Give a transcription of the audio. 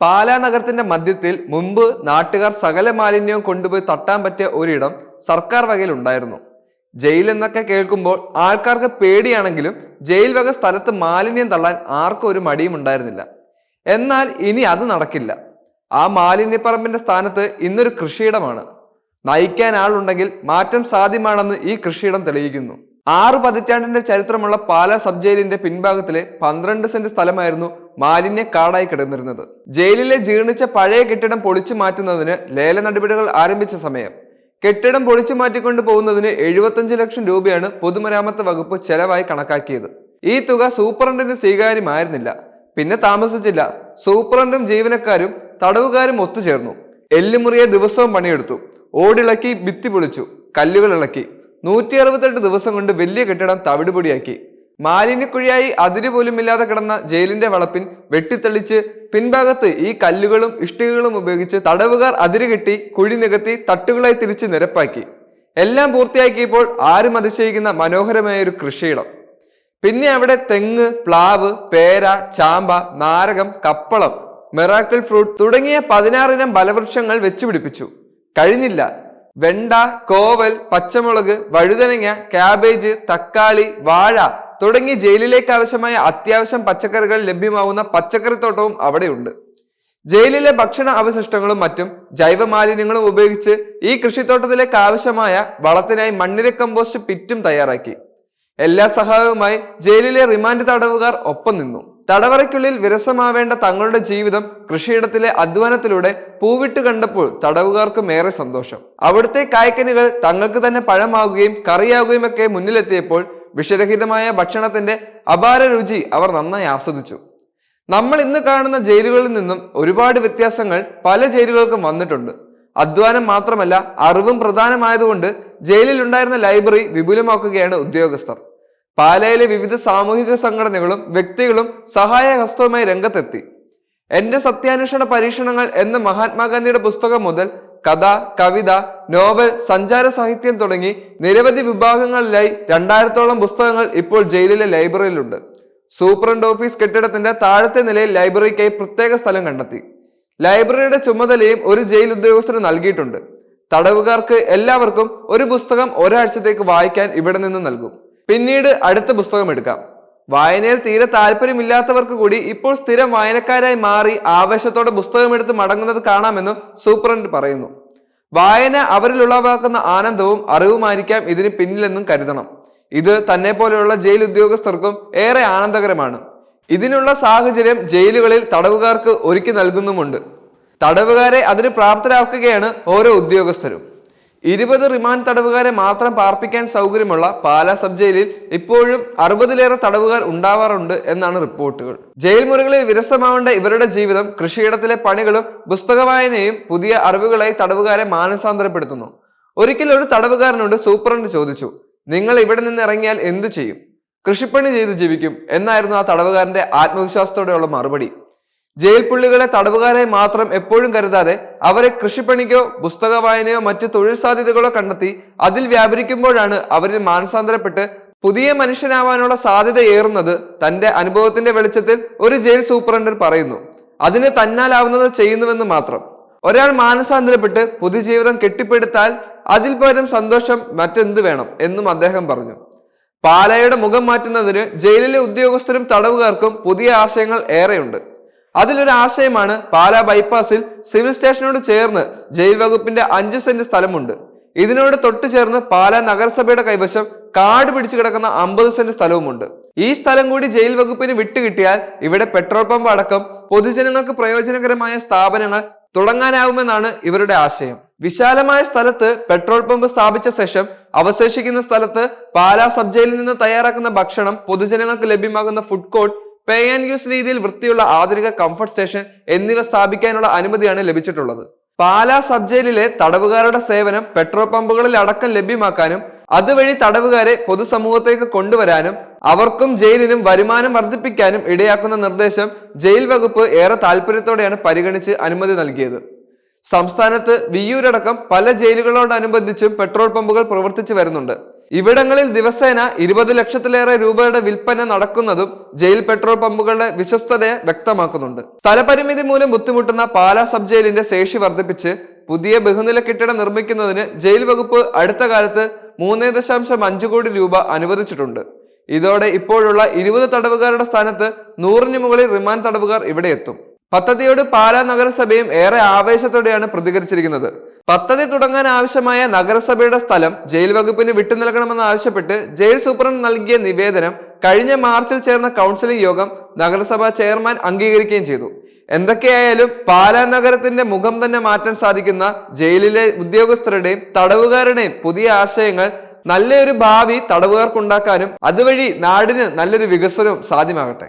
പാലാ നഗരത്തിന്റെ മധ്യത്തിൽ മുമ്പ് നാട്ടുകാർ സകല മാലിന്യവും കൊണ്ടുപോയി തട്ടാൻ പറ്റിയ ഒരിടം സർക്കാർ വകയിൽ ഉണ്ടായിരുന്നു ജയിൽ എന്നൊക്കെ കേൾക്കുമ്പോൾ ആൾക്കാർക്ക് പേടിയാണെങ്കിലും ജയിൽ വക സ്ഥലത്ത് മാലിന്യം തള്ളാൻ ആർക്കും ഒരു മടിയും ഉണ്ടായിരുന്നില്ല. എന്നാൽ ഇനി അത് നടക്കില്ല. ആ മാലിന്യപ്പറമ്പിന്റെ സ്ഥാനത്ത് ഇന്നൊരു കൃഷിയിടമാണ്. നയിക്കാൻ ആളുണ്ടെങ്കിൽ മാറ്റം സാധ്യമാണെന്ന് ഈ കൃഷിയിടം തെളിയിക്കുന്നു. ആറ് പതിറ്റാണ്ടിന്റെ ചരിത്രമുള്ള പാലാ സബ് ജയിലിന്റെ പിൻഭാഗത്തിലെ പന്ത്രണ്ട് സെന്റ് സ്ഥലമായിരുന്നു മാലിന്യ കാടായി കിടന്നിരുന്നത്. ജയിലിലെ ജീർണിച്ച പഴയ കെട്ടിടം പൊളിച്ചു മാറ്റുന്നതിന് ലേല നടപടികൾ ആരംഭിച്ച സമയം. കെട്ടിടം പൊളിച്ചു മാറ്റിക്കൊണ്ട് പോകുന്നതിന് എഴുപത്തഞ്ച് ലക്ഷം രൂപയാണ് പൊതുമരാമത്ത് വകുപ്പ് ചെലവായി കണക്കാക്കിയത്. ഈ തുക സൂപ്രണ്ടിന് സ്വീകാര്യമായിരുന്നില്ല. പിന്നെ താമസിച്ചില്ല. സൂപ്രണ്ടും ജീവനക്കാരും തടവുകാരും ഒത്തുചേർന്നു. എല്ലുമുറിയെ ദിവസവും പണിയെടുത്തു. ഓടിളക്കി ഭിത്തി പൊളിച്ചു. കല്ലുകൾ ഇളക്കി. നൂറ്റി അറുപത്തെട്ട് ദിവസം കൊണ്ട് വലിയ കെട്ടിടം തവിടുപൊടിയാക്കി. മാലിന്യക്കുഴിയായി അതിര് പോലും ഇല്ലാതെ കിടന്ന ജയിലിന്റെ വളപ്പിൻ വെട്ടിത്തെളിച്ച് പിൻഭാഗത്ത് ഈ കല്ലുകളും ഇഷ്ടികകളും ഉപയോഗിച്ച് തടവുകാർ അതിര് കെട്ടി കുഴി നികത്തി തട്ടുകളായി തിരിച്ച് നിരപ്പാക്കി. എല്ലാം പൂർത്തിയാക്കിയപ്പോൾ ആരും അതിശയിക്കുന്ന മനോഹരമായ ഒരു കൃഷിയിടം. പിന്നെ അവിടെ തെങ്ങ് പ്ലാവ് പേര ചാമ്പ നാരകം കപ്പളം മെറാക്കിൾ ഫ്രൂട്ട് തുടങ്ങിയ പതിനാറിനം ബലവൃക്ഷങ്ങൾ വെച്ചുപിടിപ്പിച്ചു കഴിഞ്ഞില്ല. വെണ്ട കോവൽ പച്ചമുളക് വഴുതനങ്ങ ക്യാബേജ് തക്കാളി വാഴ തുടങ്ങി ജയിലിലേക്ക് ആവശ്യമായ അത്യാവശ്യം പച്ചക്കറികൾ ലഭ്യമാവുന്ന പച്ചക്കറിത്തോട്ടവും അവിടെയുണ്ട്. ജയിലിലെ ഭക്ഷണ അവശിഷ്ടങ്ങളും മറ്റും ജൈവ മാലിന്യങ്ങളും ഉപയോഗിച്ച് ഈ കൃഷിത്തോട്ടത്തിലേക്ക് ആവശ്യമായ വളത്തിനായി മണ്ണിര കമ്പോസ്റ്റ് പിറ്റും തയ്യാറാക്കി. എല്ലാ സഹായവുമായി ജയിലിലെ റിമാൻഡ് തടവുകാർ ഒപ്പം നിന്നു. തടവറയ്ക്കുള്ളിൽ വിരസമാവേണ്ട തങ്ങളുടെ ജീവിതം കൃഷിയിടത്തിലെ അധ്വാനത്തിലൂടെ പൂവിട്ട് കണ്ടപ്പോൾ തടവുകാർക്കും ഏറെ സന്തോഷം. അവിടുത്തെ കായ്ക്കനുകൾ തങ്ങൾക്ക് തന്നെ പഴമാകുകയും കറിയാകുകയും ഒക്കെ മുന്നിലെത്തിയപ്പോൾ വിഷരഹിതമായ ഭക്ഷണത്തിന്റെ അപാര രുചി അവർ നന്നായി ആസ്വദിച്ചു. നമ്മൾ ഇന്ന് കാണുന്ന ജയിലുകളിൽ നിന്നും ഒരുപാട് വ്യത്യാസങ്ങൾ പല ജയിലുകൾക്കും വന്നിട്ടുണ്ട്. അധ്വാനം മാത്രമല്ല അറിവും പ്രധാനമായതുകൊണ്ട് ജയിലിൽ ഉണ്ടായിരുന്ന ലൈബ്രറി വിപുലമാക്കുകയാണ് ഉദ്യോഗസ്ഥർ. പാലയിലെ വിവിധ സാമൂഹിക സംഘടനകളും വ്യക്തികളും സഹായഹസ്തവുമായി രംഗത്തെത്തി. എന്റെ സത്യാന്വേഷണ പരീക്ഷണങ്ങൾ എന്ന മഹാത്മാഗാന്ധിയുടെ പുസ്തകം മുതൽ കഥ കവിത നോവൽ സഞ്ചാര സാഹിത്യം തുടങ്ങി നിരവധി വിഭാഗങ്ങളിലായി രണ്ടായിരത്തോളം പുസ്തകങ്ങൾ ഇപ്പോൾ ജയിലിലെ ലൈബ്രറിയിലുണ്ട്. സൂപ്രണ്ട് ഓഫീസ് കെട്ടിടത്തിന്റെ താഴത്തെ നിലയിൽ ലൈബ്രറിക്കായി പ്രത്യേക സ്ഥലം കണ്ടെത്തി. ലൈബ്രറിയുടെ ചുമതലയും ഒരു ജയിൽ ഉദ്യോഗസ്ഥന് നൽകിയിട്ടുണ്ട്. തടവുകാർക്ക് എല്ലാവർക്കും ഒരു പുസ്തകം ഒരാഴ്ചത്തേക്ക് വായിക്കാൻ ഇവിടെ നിന്ന് നൽകും. പിന്നീട് അടുത്ത പുസ്തകം എടുക്കാം. വായനയിൽ തീരെ താല്പര്യമില്ലാത്തവർക്ക് കൂടി ഇപ്പോൾ സ്ഥിരം വായനക്കാരായി മാറി ആവേശത്തോടെ പുസ്തകമെടുത്ത് മടങ്ങുന്നത് കാണാമെന്നും സൂപ്രണ്ട് പറയുന്നു. വായന അവരിൽ ഉളവാക്കുന്ന ആനന്ദവും അറിവുമായിരിക്കാം ഇതിന് പിന്നിലെന്നും കരുതണം. ഇത് തന്നെ പോലെയുള്ള ജയിൽ ഉദ്യോഗസ്ഥർക്കും ഏറെ ആനന്ദകരമാണ്. ഇതിനുള്ള സാഹചര്യം ജയിലുകളിൽ തടവുകാർക്ക് ഒരുക്കി നൽകുന്നുമുണ്ട്. തടവുകാരെ അതിന് പ്രാപ്തരാക്കുകയാണ് ഓരോ ഉദ്യോഗസ്ഥരും. ഇരുപത് റിമാൻഡ് തടവുകാരെ മാത്രം പാർപ്പിക്കാൻ സൗകര്യമുള്ള പാലാ സബ് ജയിലിൽ ഇപ്പോഴും അറുപതിലേറെ തടവുകാർ ഉണ്ടാവാറുണ്ട് എന്നാണ് റിപ്പോർട്ടുകൾ. ജയിൽ മുറികളിൽ വിരസമാവേണ്ട ഇവരുടെ ജീവിതം കൃഷിയിടത്തിലെ പണികളും പുസ്തക വായനയും പുതിയ അറിവുകളായി തടവുകാരെ മാനസാന്തരപ്പെടുത്തുന്നു. ഒരിക്കൽ ഒരു തടവുകാരനോട് സൂപ്രണ്ട് ചോദിച്ചു നിങ്ങൾ ഇവിടെ നിന്ന് ഇറങ്ങിയാൽ എന്തു ചെയ്യും? കൃഷിപ്പണി ചെയ്ത് ജീവിക്കും എന്നായിരുന്നു ആ തടവുകാരന്റെ ആത്മവിശ്വാസത്തോടെയുള്ള മറുപടി. ജയിൽ പുള്ളികളെ തടവുകാരായി മാത്രം എപ്പോഴും കരുതാതെ അവരെ കൃഷിപ്പണിക്കോ പുസ്തക വായനയോ മറ്റു തൊഴിൽ സാധ്യതകളോ കണ്ടെത്തി അതിൽ വ്യാപരിക്കുമ്പോഴാണ് അവരിൽ മാനസാന്തരപ്പെട്ട് പുതിയ മനുഷ്യനാവാനുള്ള സാധ്യത ഏറുന്നത് തന്റെ അനുഭവത്തിന്റെ വെളിച്ചത്തിൽ ഒരു ജയിൽ സൂപ്രണ്ടർ പറയുന്നു. അതിന് തന്നാലാവുന്നത് ചെയ്യുന്നുവെന്ന് മാത്രം. ഒരാൾ മാനസാന്തരപ്പെട്ട് പുതുജീവിതം കെട്ടിപ്പടുത്താൽ അതിൽ പകരം സന്തോഷം മറ്റെന്ത് വേണം എന്നും അദ്ദേഹം പറഞ്ഞു. പാലയുടെ മുഖം മാറ്റുന്നതിന് ജയിലിലെ ഉദ്യോഗസ്ഥരും തടവുകാർക്കും പുതിയ ആശയങ്ങൾ ഏറെയുണ്ട്. അതിലൊരു ആശയമാണ് പാലാ ബൈപ്പാസിൽ സിവിൽ സ്റ്റേഷനോട് ചേർന്ന് ജയിൽ വകുപ്പിന്റെ അഞ്ച് സെന്റ് സ്ഥലമുണ്ട്. ഇതിനോട് തൊട്ടു ചേർന്ന് പാലാ നഗരസഭയുടെ കൈവശം കാട് പിടിച്ചു കിടക്കുന്ന അമ്പത് സെന്റ് സ്ഥലവുമുണ്ട്. ഈ സ്ഥലം കൂടി ജയിൽ വകുപ്പിന് വിട്ടുകിട്ടിയാൽ ഇവിടെ പെട്രോൾ പമ്പ് അടക്കം പൊതുജനങ്ങൾക്ക് പ്രയോജനകരമായ സ്ഥാപനങ്ങൾ തുടങ്ങാനാവുമെന്നാണ് ഇവരുടെ ആശയം. വിശാലമായ സ്ഥലത്ത് പെട്രോൾ പമ്പ് സ്ഥാപിച്ച ശേഷം അവശേഷിക്കുന്ന സ്ഥലത്ത് പാലാ സബ് നിന്ന് തയ്യാറാക്കുന്ന ഭക്ഷണം പൊതുജനങ്ങൾക്ക് ലഭ്യമാകുന്ന food court pay and use രീതിയിൽ വൃത്തിയുള്ള ആധുനിക കംഫർട്ട് സ്റ്റേഷൻ എന്നിവ സ്ഥാപിക്കാനുള്ള അനുമതിയാണ് ലഭിച്ചിട്ടുള്ളത്. പാലാ സബ് ജയിലിലെ തടവുകാരുടെ സേവനം പെട്രോൾ പമ്പുകളിൽ അടക്കം ലഭ്യമാക്കാനും അതുവഴി തടവുകാരെ പൊതുസമൂഹത്തേക്ക് കൊണ്ടുവരാനും അവർക്കും ജയിലിനും വരുമാനം വർദ്ധിപ്പിക്കാനും ഇടയാക്കുന്ന നിർദ്ദേശം ജയിൽ വകുപ്പ് ഏറെ താല്പര്യത്തോടെയാണ് പരിഗണിച്ച് അനുമതി നൽകിയത്. സംസ്ഥാനത്ത് വിയ്യൂരടക്കം പല ജയിലുകളോടനുബന്ധിച്ചും പെട്രോൾ പമ്പുകൾ പ്രവർത്തിച്ചു വരുന്നുണ്ട്. ഇവിടങ്ങളിൽ ദിവസേന ഇരുപത് ലക്ഷത്തിലേറെ രൂപയുടെ വിൽപ്പന നടക്കുന്നതും ജയിൽ പെട്രോൾ പമ്പുകളുടെ വിശ്വസ്തതയെ വ്യക്തമാക്കുന്നുണ്ട്. സ്ഥലപരിമിതി മൂലം ബുദ്ധിമുട്ടുന്ന പാലാ സബ് ജയിലിന്റെ ശേഷി വർദ്ധിപ്പിച്ച് പുതിയ ബഹുനില കെട്ടിടം നിർമ്മിക്കുന്നതിന് ജയിൽ വകുപ്പ് അടുത്ത കാലത്ത് മൂന്ന് ദശാംശം അഞ്ച് കോടി രൂപ അനുവദിച്ചിട്ടുണ്ട്. ഇതോടെ ഇപ്പോഴുള്ള ഇരുപത് തടവുകാരുടെ സ്ഥാനത്ത് നൂറിന് മുകളിൽ റിമാൻഡ് തടവുകാർ ഇവിടെ എത്തും പദ്ധതിയോട് പാലാ നഗരസഭയും ഏറെ ആവേശത്തോടെയാണ് പ്രതികരിച്ചിരിക്കുന്നത്. പദ്ധതി തുടങ്ങാൻ ആവശ്യമായ നഗരസഭയുടെ സ്ഥലം ജയിൽ വകുപ്പിന് വിട്ടു നൽകണമെന്ന് ആവശ്യപ്പെട്ട് ജയിൽ സൂപ്രണ്ട് നൽകിയ നിവേദനം കഴിഞ്ഞ മാർച്ചിൽ ചേർന്ന കൗൺസിലിംഗ് യോഗം നഗരസഭാ ചെയർമാൻ അംഗീകരിക്കുകയും ചെയ്തു. എന്തൊക്കെയായാലും പാലാ നഗരത്തിന്റെ മുഖം തന്നെ മാറ്റാൻ സാധിക്കുന്ന ജയിലിലെ ഉദ്യോഗസ്ഥരുടെയും തടവുകാരുടെയും പുതിയ ആശയങ്ങൾ നല്ലൊരു ഭാവി തടവുകാർക്കുണ്ടാക്കാനും അതുവഴി നാടിന് നല്ലൊരു വികസനവും സാധ്യമാകട്ടെ.